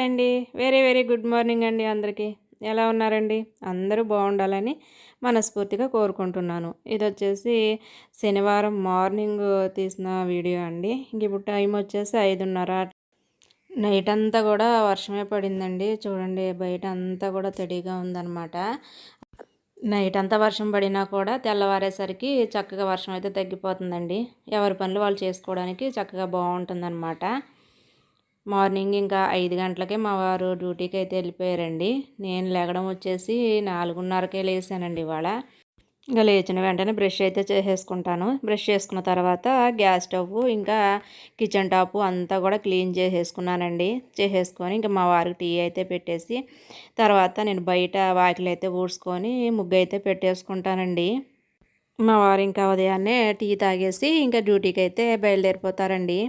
Hi అండి. Very very good morning అండి అందరికీ. ఎలా ఉన్నారండి? అందరూ బాగుండాలని మనస్ఫూర్తిగా కోరుకుంటున్నాను. ఇది వచ్చేసి శనివారం మార్నింగ్ తీసిన వీడియో అండి. ఇంక ఇప్పుడు టైం వచ్చేసి ఐదున్నర. నైట్ అంతా కూడా వర్షమే పడిందండి. చూడండి బయట అంతా కూడా తడిగా ఉందన్నమాట. నైట్ అంతా వర్షం పడినా కూడా తెల్లవారేసరికి చక్కగా వర్షం అయితే తగ్గిపోతుందండి. ఎవరి పనులు వాళ్ళు చేసుకోవడానికి చక్కగా బాగుంటుందన్నమాట. మార్నింగ్ ఇంకా ఐదు గంటలకే మా వారు డ్యూటీకి అయితే వెళ్ళిపోయారండి. నేను లేగడం వచ్చేసి నాలుగున్నరకే లేసానండి ఇవాళ. ఇంకా లేచిన వెంటనే బ్రష్ అయితే చేసేసుకుంటాను. బ్రష్ చేసుకున్న తర్వాత గ్యాస్ స్టవ్ ఇంకా కిచెన్ టాప్ అంతా కూడా క్లీన్ చేసేసుకున్నానండి. చేసేసుకొని ఇంకా మా వారికి టీ అయితే పెట్టేసి తర్వాత నేను బయట వాకిలు అయితే ఊడ్చుకొని ముగ్గు అయితే పెట్టేసుకుంటానండి. మా వారు ఇంకా ఉదయాన్నే టీ తాగేసి ఇంకా డ్యూటీకి అయితే బయలుదేరిపోతారండి.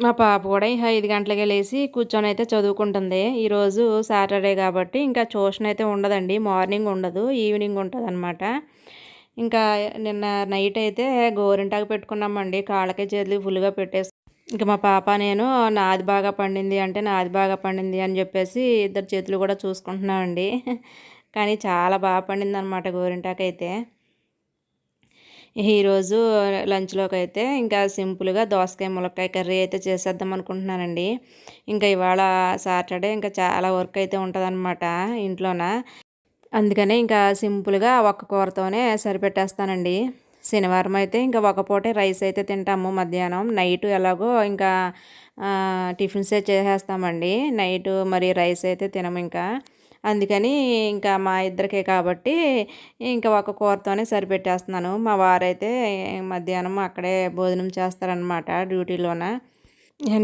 మా పాప కూడా ఐదు గంటలకే లేచి కూర్చొని అయితే చదువుకుంటుంది. ఈరోజు సాటర్డే కాబట్టి ఇంకా ట్యూషన్ అయితే ఉండదండి. మార్నింగ్ ఉండదు ఈవినింగ్ ఉంటుంది అనమాట ఇంకా నిన్న నైట్ అయితే గోరింటాకు పెట్టుకున్నామండి. కాళ్ళకి చేతులు ఫుల్గా పెట్టేసి ఇంకా మా పాప నేను నాది బాగా పండింది అంటే నాది బాగా పండింది అని చెప్పేసి ఇద్దరు చేతులు కూడా చూసుకుంటున్నామండి. కానీ చాలా బాగా పండింది అనమాట గోరింటాకు అయితే. ఈరోజు లంచ్లోకి అయితే ఇంకా సింపుల్గా దోసకాయ ములక్కాయ కర్రీ అయితే చేసేద్దాం అనుకుంటున్నానండి. ఇంకా ఇవాళ సాటర్డే ఇంకా చాలా వర్క్ అయితే ఉంటుందన్నమాట ఇంట్లోన. అందుకనే ఇంకా సింపుల్గా ఒక్క కూరతోనే సరిపెట్టేస్తానండి. శనివారం అయితే ఇంకా ఒక పూటే రైస్ అయితే తింటాము మధ్యాహ్నం. నైట్ ఎలాగో ఇంకా టిఫిన్సే చేసేస్తామండి. నైట్ మరి రైస్ అయితే తినము ఇంకా. అందుకని ఇంకా మా ఇద్దరికే కాబట్టి ఇంకా ఒక కూరతోనే సరిపెట్టేస్తున్నాను. మా వారైతే మధ్యాహ్నం అక్కడే భోజనం చేస్తారనమాట డ్యూటీలోన.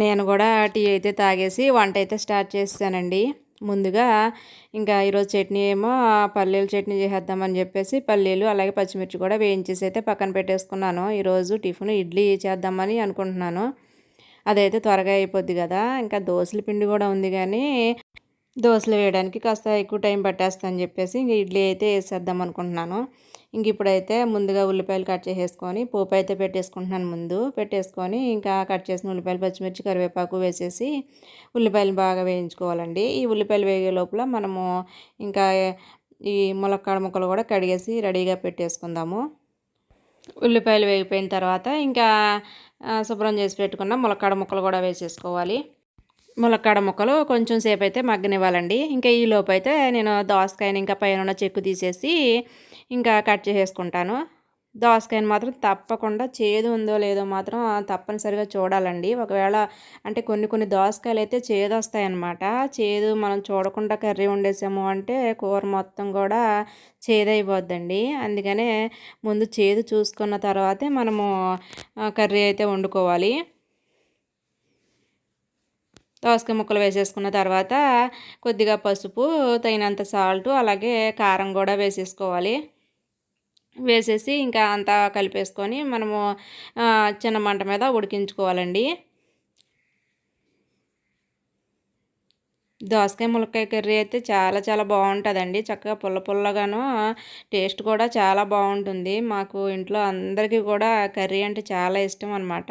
నేను కూడా టీ అయితే తాగేసి వంట అయితే స్టార్ట్ చేసానండి ముందుగా ఇంకా ఈరోజు చట్నీ ఏమో పల్లీలు చట్నీ చేసేద్దామని చెప్పేసి పల్లీలు అలాగే పచ్చిమిర్చి కూడా వేయించేసి అయితే పక్కన పెట్టేసుకున్నాను. ఈరోజు టిఫిన్ ఇడ్లీ చేద్దామని అనుకుంటున్నాను. అదైతే త్వరగా అయిపోద్ది కదా. ఇంకా దోశల పిండి కూడా ఉంది కానీ దోశలు వేయడానికి కాస్త ఎక్కువ టైం పట్టేస్తా చెప్పేసి ఇంక ఇడ్లీ అయితే వేసేద్దాం అనుకుంటున్నాను. ఇంక ఇప్పుడైతే ముందుగా ఉల్లిపాయలు కట్ చేసేసుకొని పోపు అయితే పెట్టేసుకుంటున్నాను ముందు. పెట్టేసుకొని ఇంకా కట్ చేసిన ఉల్లిపాయలు పచ్చిమిర్చి కరివేపాకు వేసేసి ఉల్లిపాయలు బాగా వేయించుకోవాలండి. ఈ ఉల్లిపాయలు వేగే లోపల మనము ఇంకా ఈ ములక్కాడ ముక్కలు కూడా కడిగేసి రెడీగా పెట్టేసుకుందాము. ఉల్లిపాయలు వేగిపోయిన తర్వాత ఇంకా శుభ్రం చేసి పెట్టుకున్న ములక్కాడ ముక్కలు కూడా వేసేసుకోవాలి. ములక్కాడ ముక్కలు కొంచెం సేపు అయితే మగ్గనివ్వాలండి. ఇంకా ఈ లోపు అయితే నేను దోసకాయని ఇంకా పైన ఉన్న చెక్కు తీసేసి ఇంకా కట్ చేసేసుకుంటాను. దోసకాయని మాత్రం తప్పకుండా చేదు ఉందో లేదో మాత్రం తప్పనిసరిగా చూడాలండి. ఒకవేళ అంటే కొన్ని కొన్ని దోసకాయలు అయితే చేదు వస్తాయన్నమాట చేదు మనం చూడకుండా కర్రీ వండేసాము అంటే కూర మొత్తం కూడా చేదైపోద్దండి. అందుకనే ముందు చేదు చూసుకున్న తర్వాతే మనము కర్రీ అయితే వండుకోవాలి. దోసకాయ ముక్కలు వేసేసుకున్న తర్వాత కొద్దిగా పసుపు తగినంత సాల్ట్ అలాగే కారం కూడా వేసేసుకోవాలి. వేసేసి ఇంకా అంతా కలిపేసుకొని మనము చిన్న మంట మీద ఉడికించుకోవాలండి. దోసకాయ ములక్కాయ కర్రీ అయితే చాలా చాలా బాగుంటుందండి. చక్కగా పుల్ల పుల్లగాను టేస్ట్ కూడా చాలా బాగుంటుంది. మాకు ఇంట్లో అందరికీ కూడా కర్రీ అంటే చాలా ఇష్టం అనమాట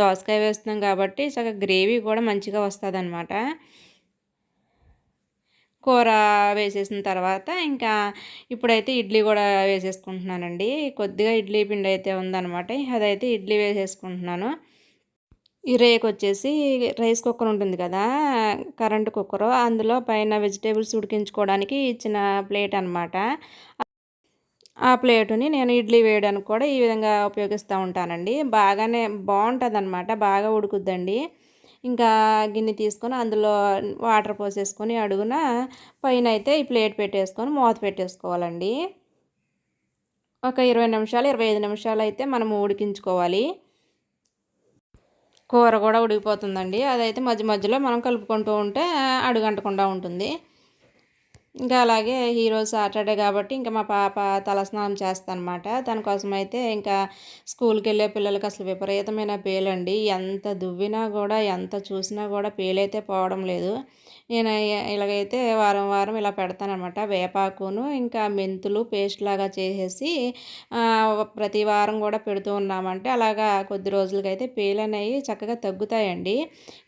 దోసకాయ వేస్తున్నాం కాబట్టి చక్కగా గ్రేవీ కూడా మంచిగా వస్తుంది అనమాట కూర వేసేసిన తర్వాత ఇంకా ఇప్పుడైతే ఇడ్లీ కూడా వేసేసుకుంటున్నానండి. కొద్దిగా ఇడ్లీ పిండి అయితే ఉందన్నమాట. అదైతే ఇడ్లీ వేసేసుకుంటున్నాను. ఈ రేకు వచ్చేసి రైస్ కుక్కర్ ఉంటుంది కదా కరెంట్ కుక్కర్. అందులో పైన వెజిటేబుల్స్ ఉడికించుకోవడానికి ఇచ్చిన ప్లేట్ అనమాట ఆ ప్లేటుని నేను ఇడ్లీ వేయడానికి కూడా ఈ విధంగా ఉపయోగిస్తూ ఉంటానండి. బాగానే బాగుంటుంది అనమాట బాగా ఉడుకుద్దండి. ఇంకా గిన్నె తీసుకొని అందులో వాటర్ పోసేసుకొని అడుగున పైన అయితే ఈ ప్లేట్ పెట్టేసుకొని మూత పెట్టేసుకోవాలండి. ఒక ఇరవై నిమిషాలు ఇరవై ఐదు నిమిషాలు అయితే మనం ఉడికించుకోవాలి. కూర కూడా ఉడికిపోతుందండి. అదైతే మధ్య మధ్యలో మనం కలుపుకుంటూ ఉంటే అడుగంటకుండా ఉంటుంది. ఇంకా అలాగే ఈరోజు సాటర్డే కాబట్టి ఇంకా మా పాప తలస్నానం చేస్తానమాట దానికోసం అయితే ఇంకా స్కూల్కి వెళ్ళే పిల్లలకి అసలు విపరీతమైన పేలండి. ఎంత దువ్వినా కూడా ఎంత చూసినా కూడా పేలైతే పోవడం లేదు. నేను ఇలాగైతే వారం వారం ఇలా పెడతానమాట వేపాకును ఇంకా మెంతులు పేస్ట్ లాగా చేసేసి ప్రతి వారం కూడా పెడుతూ ఉన్నామంటే అలాగా కొద్ది రోజులకైతే పేలు అనేవి చక్కగా తగ్గుతాయండి.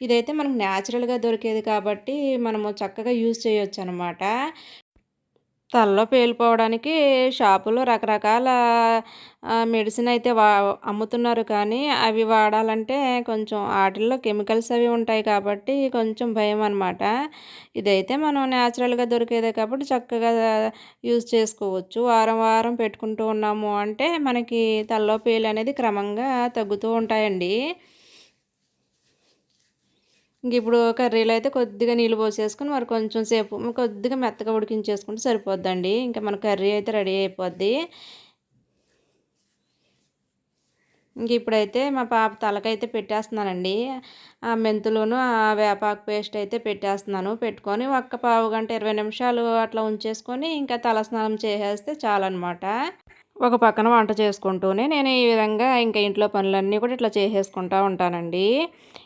ఇదైతే మనకు న్యాచురల్గా దొరికేది కాబట్టి మనము చక్కగా యూజ్ చేయొచ్చు అనమాట తలలో పేలిపోవడానికి షాపులో రకరకాల మెడిసిన్ అయితే వా అమ్ముతున్నారు. కానీ అవి వాడాలంటే కొంచెం వాటిల్లో కెమికల్స్ అవి ఉంటాయి కాబట్టి కొంచెం భయం అనమాట ఇదైతే మనం న్యాచురల్గా దొరికేదే కాబట్టి చక్కగా యూజ్ చేసుకోవచ్చు. వారం వారం పెట్టుకుంటూ ఉన్నాము అంటే మనకి తలలో పేలు అనేది క్రమంగా తగ్గుతూ ఉంటాయండి. ఇంక ఇప్పుడు కర్రీలో అయితే కొద్దిగా నీళ్ళు పోసేసుకొని మరి కొంచెం సేపు కొద్దిగా మెత్తగా ఉడికించేసుకుంటే సరిపోద్దండి. ఇంకా మన కర్రీ అయితే రెడీ అయిపోద్ది. ఇంక ఇప్పుడైతే మా పాప తలకైతే పెట్టేస్తున్నానండి. ఆ మెంతులను ఆ వేపాకు పేస్ట్ అయితే పెట్టేస్తున్నాను. పెట్టుకొని ఒక్క పావు గంట ఇరవై నిమిషాలు అట్లా ఉంచేసుకొని ఇంకా తల స్నానం చేసేస్తే చాలన్నమాట. ఒక పక్కన వంట చేసుకుంటూనే నేను ఈ విధంగా ఇంకా ఇంట్లో పనులన్నీ కూడా ఇట్లా చేసేసుకుంటూ ఉంటానండి.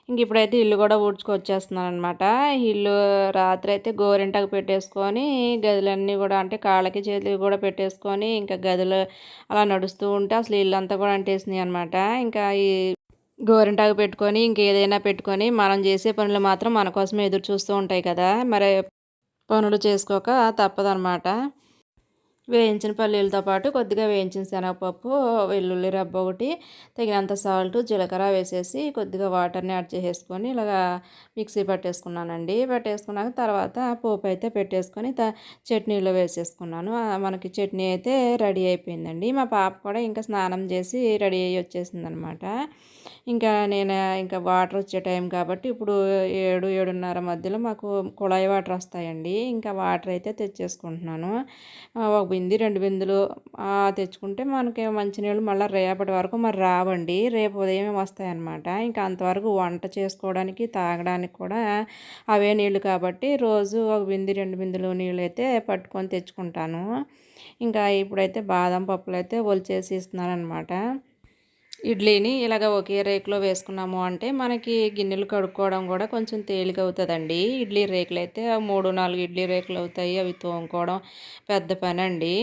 ఇంక ఇప్పుడైతే ఇల్లు కూడా ఊడ్చుకొచ్చేస్తున్నాను అనమాట ఇల్లు రాత్రి అయితే గోరింటకు పెట్టేసుకొని గదులన్నీ కూడా అంటే కాళ్ళకి చేతులకి కూడా పెట్టేసుకొని ఇంకా గదులు అలా నడుస్తూ ఉంటే అసలు ఇల్లు అంతా కూడా అంటేసినాయి అనమాట ఇంకా ఈ గోరింటాకు పెట్టుకొని ఇంకేదైనా పెట్టుకొని మనం చేసే పనులు మాత్రం మన కోసం ఎదురు చూస్తూ ఉంటాయి కదా. మరి పనులు చేసుకోక తప్పదనమాట వేయించిన పల్లీలతో పాటు కొద్దిగా వేయించిన శనగపప్పు వెల్లుల్లి రబ్బ ఒకటి తగినంత సాల్ట్ జీలకర్ర వేసేసి కొద్దిగా వాటర్ని యాడ్ చేసేసుకొని ఇలాగా మిక్సీ పట్టేసుకున్నానండి. పట్టేసుకున్నాక తర్వాత పోపు అయితే పెట్టేసుకొని త చట్నీలో వేసేసుకున్నాను. మనకి చట్నీ అయితే రెడీ అయిపోయిందండి. మా పాప కూడా ఇంకా స్నానం చేసి రెడీ అయ్యి వచ్చేసింది అనమాట ఇంకా నేను ఇంకా వాటర్ వచ్చే టైం కాబట్టి ఇప్పుడు ఏడు ఏడున్నర మధ్యలో మాకు కుళాయి వాటర్ వస్తాయండి. ఇంకా వాటర్ అయితే తెచ్చేసుకుంటున్నాను. ఒక బింది రెండు బిందులు తెచ్చుకుంటే మనకి మంచినీళ్ళు మళ్ళీ రేపటి వరకు మరి రావండి. రేపు ఉదయం వస్తాయన్నమాట. ఇంకా అంతవరకు వంట చేసుకోవడానికి తాగడానికి కూడా అవే నీళ్ళు కాబట్టి రోజు ఒక బింది రెండు బిందులు నీళ్ళు అయితే పట్టుకొని తెచ్చుకుంటాను. ఇంకా ఇప్పుడైతే బాదం పప్పులు అయితే ఒలిచేసి ఇస్తున్నాను అనమాట ఇడ్లీని ఇలాగ ఒకే రేకులో వేసుకున్నాము అంటే మనకి గిన్నెలు కడుక్కోవడం కూడా కొంచెం తేలిక అవుతుందండి ఇడ్లీ రేకులు అయితే మూడు నాలుగు ఇడ్లీ రేకులు అవుతాయి అవి తోముకోవడం పెద్ద పని అండి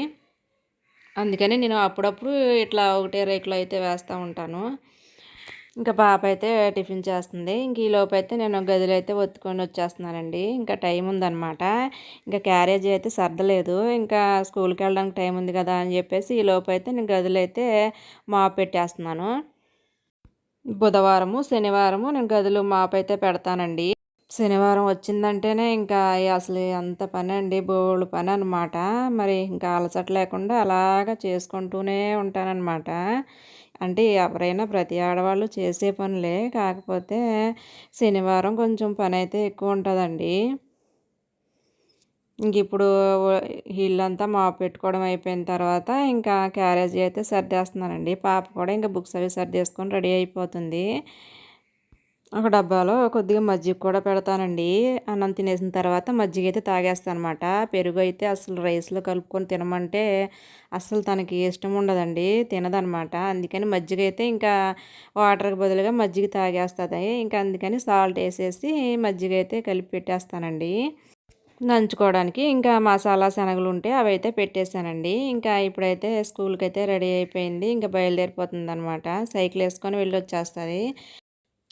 అందుకని నేను అప్పుడప్పుడు ఇట్లా ఒకటే రేకులో అయితే వేస్తూ ఉంటాను. ఇంకా పాప అయితే టిఫిన్ చేస్తుంది. ఇంక ఈ లోపు అయితే నేను గదిలో అయితే ఒత్తుకొని వచ్చేస్తున్నానండి. ఇంకా టైం ఉందనమాట ఇంకా క్యారేజ్ అయితే సర్దలేదు. ఇంకా స్కూల్కి వెళ్ళడానికి టైం ఉంది కదా అని చెప్పేసి ఈ లోపు అయితే నేను గదిలో అయితే మాపు పెట్టేస్తున్నాను. బుధవారము శనివారము నేను గదులు మాపు అయితే పెడతానండి. శనివారం వచ్చిందంటేనే ఇంకా అసలు అంత పని అండి బోళ్ళు పని అనమాట మరి ఇంకా అలసట లేకుండా అలాగా చేసుకుంటూనే ఉంటానన్నమాట. అంటే ఎవరైనా ప్రతి ఆడవాళ్ళు చేసే పనులే కాకపోతే శనివారం కొంచెం పని అయితే ఎక్కువ ఉంటుందండి ఇంక ఇప్పుడు ఇల్లంతా మా పెట్టుకోవడం అయిపోయిన తర్వాత ఇంకా క్యారేజీ అయితే సర్దేస్తున్నానండి. పాప కూడా ఇంకా బుక్స్ అవి సర్దేసుకొని రెడీ అయిపోతుంది. ఒక డబ్బాలో కొద్దిగా మజ్జిగ కూడా పెడతానండి. అన్నం తినేసిన తర్వాత మజ్జిగ అయితే తాగేస్తాను అనమాట పెరుగు అయితే అసలు రైస్లో కలుపుకొని తినమంటే అసలు తనకి ఇష్టం ఉండదండి. తినదనమాట. అందుకని మజ్జిగ అయితే ఇంకా వాటర్కి బదులుగా మజ్జిగ తాగేస్తుంది. ఇంకా అందుకని సాల్ట్ వేసేసి మజ్జిగ అయితే కలిపి పెట్టేస్తానండి. నంచుకోవడానికి ఇంకా మసాలా శనగలు ఉంటే అవి అయితే పెట్టేశానండి. ఇంకా ఇప్పుడైతే స్కూల్కి అయితే రెడీ అయిపోయింది. ఇంకా బయలుదేరిపోతుంది అనమాట సైకిల్ వేసుకొని వెళ్ళి వచ్చేస్తుంది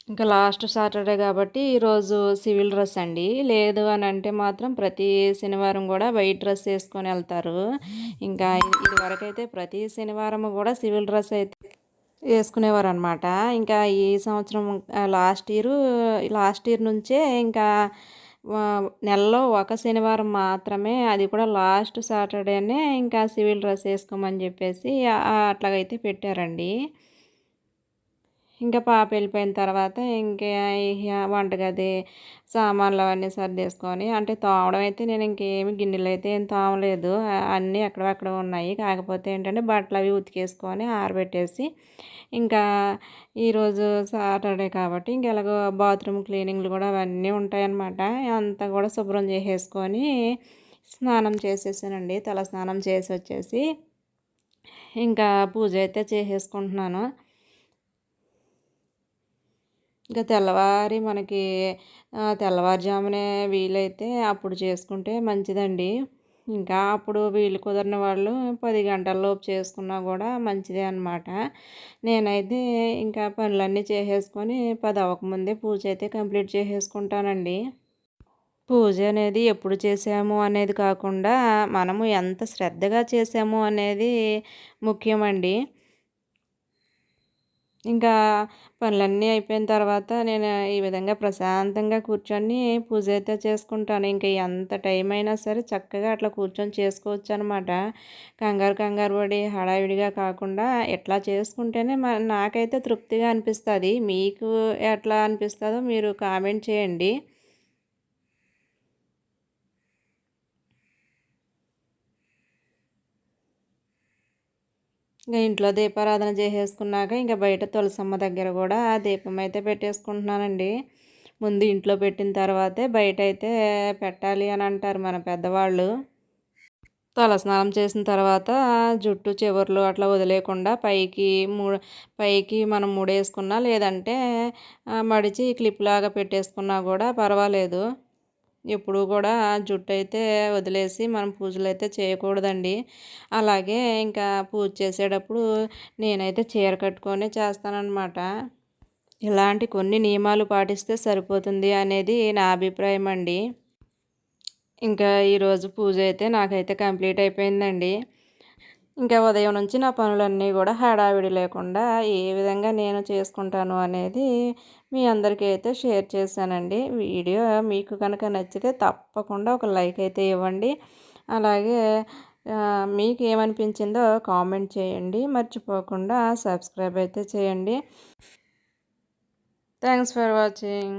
ఇంకా లాస్ట్ సాటర్డే కాబట్టి ఈరోజు సివిల్ డ్రెస్ అండి. లేదు అని అంటే మాత్రం ప్రతి శనివారం కూడా వైట్ డ్రెస్ వేసుకొని వెళ్తారు. ఇంకా ఇదివరకైతే ప్రతి శనివారం కూడా సివిల్ డ్రెస్ అయితే వేసుకునేవారు అనమాట ఇంకా ఈ సంవత్సరం లాస్ట్ ఇయర్ లాస్ట్ ఇయర్ నుంచే ఇంకా నెలలో ఒక శనివారం మాత్రమే అది కూడా లాస్ట్ సాటర్డేనే ఇంకా సివిల్ డ్రెస్ వేసుకోమని చెప్పేసి అట్లాగైతే పెట్టారండి. ఇంకా పాప వెళ్ళిపోయిన తర్వాత ఇంకా వంటగది సామాన్లు అవన్నీ సర్దేసుకొని అంటే తోమడం అయితే నేను ఇంకేమి గిన్నెలు అయితే ఏం తోమలేదు. అన్నీ అక్కడక్కడ ఉన్నాయి. కాకపోతే ఏంటంటే బట్టలు అవి ఉతికేసుకొని ఆరబెట్టేసి ఇంకా ఈరోజు సాటర్డే కాబట్టి ఇంకా ఎలాగో బాత్రూమ్ క్లీనింగ్లు కూడా అవన్నీ ఉంటాయన్నమాట. అంతా కూడా శుభ్రం చేసేసుకొని స్నానం చేసేసానండి. తల స్నానం చేసి వచ్చేసి ఇంకా పూజ అయితే చేసేసుకుంటున్నాను. ఇంకా తెల్లవారి మనకి తెల్లవారుజామునే వీలైతే అప్పుడు చేసుకుంటే మంచిదండి. ఇంకా అప్పుడు వీలు కుదరని వాళ్ళు పది గంటల్లోపు చేసుకున్నా కూడా మంచిదే అనమాట నేనైతే ఇంకా పనులన్నీ చేసేసుకొని పది అవ్వకముందే పూజ అయితే కంప్లీట్ చేసేసుకుంటానండి. పూజ అనేది ఎప్పుడు చేసాము అనేది కాకుండా మనము ఎంత శ్రద్ధగా చేసాము అనేది ముఖ్యమండి. ఇంకా పనులన్నీ అయిపోయిన తర్వాత నేను ఈ విధంగా ప్రశాంతంగా కూర్చొని పూజ అయితే చేసుకుంటాను. ఇంకా ఎంత టైం అయినా సరే చక్కగా అట్లా కూర్చొని చేసుకోవచ్చు అనమాట కంగారు కంగారు పడి హడావిడిగా కాకుండా ఎట్లా చేసుకుంటేనే నాకైతే తృప్తిగా అనిపిస్తుంది. మీకు ఎట్లా అనిపిస్తుందో మీరు కామెంట్ చేయండి. ఇంకా ఇంట్లో దీపారాధన చేసేసుకున్నాక ఇంకా బయట తులసమ్మ దగ్గర కూడా ఆ దీపం అయితే పెట్టేసుకుంటున్నానండి. ముందు ఇంట్లో పెట్టిన తర్వాతే బయట అయితే పెట్టాలి అని అంటారు మన పెద్దవాళ్ళు. తలస్నానం చేసిన తర్వాత జుట్టు చివర్లు అట్లా వదిలేకుండా పైకి మూ పైకి మనం ముడేసుకున్నా లేదంటే మడిచి క్లిప్ లాగా పెట్టేసుకున్నా కూడా పర్వాలేదు. ఎప్పుడు కూడా జుట్టు అయితే వదిలేసి మనం పూజలు అయితే చేయకూడదండి. అలాగే ఇంకా పూజ చేసేటప్పుడు నేనైతే చీర కట్టుకొని చేస్తానన్నమాట. ఇలాంటి కొన్ని నియమాలు పాటిస్తే సరిపోతుంది అనేది నా అభిప్రాయం అండి. ఇంకా ఈరోజు పూజ అయితే నాకైతే కంప్లీట్ అయిపోయిందండి. ఇంకా ఉదయం నుంచి నా పనులన్నీ కూడా హడావిడి లేకుండా ఏ విధంగా నేను చేసుకుంటాను అనేది మీ అందరికీ అయితే షేర్ చేశానండి. వీడియో మీకు కనుక నచ్చితే తప్పకుండా ఒక లైక్ అయితే ఇవ్వండి. అలాగే మీకు ఏమనిపించిందో కామెంట్ చేయండి. మర్చిపోకుండా సబ్స్క్రైబ్ అయితే చేయండి. Thanks for watching.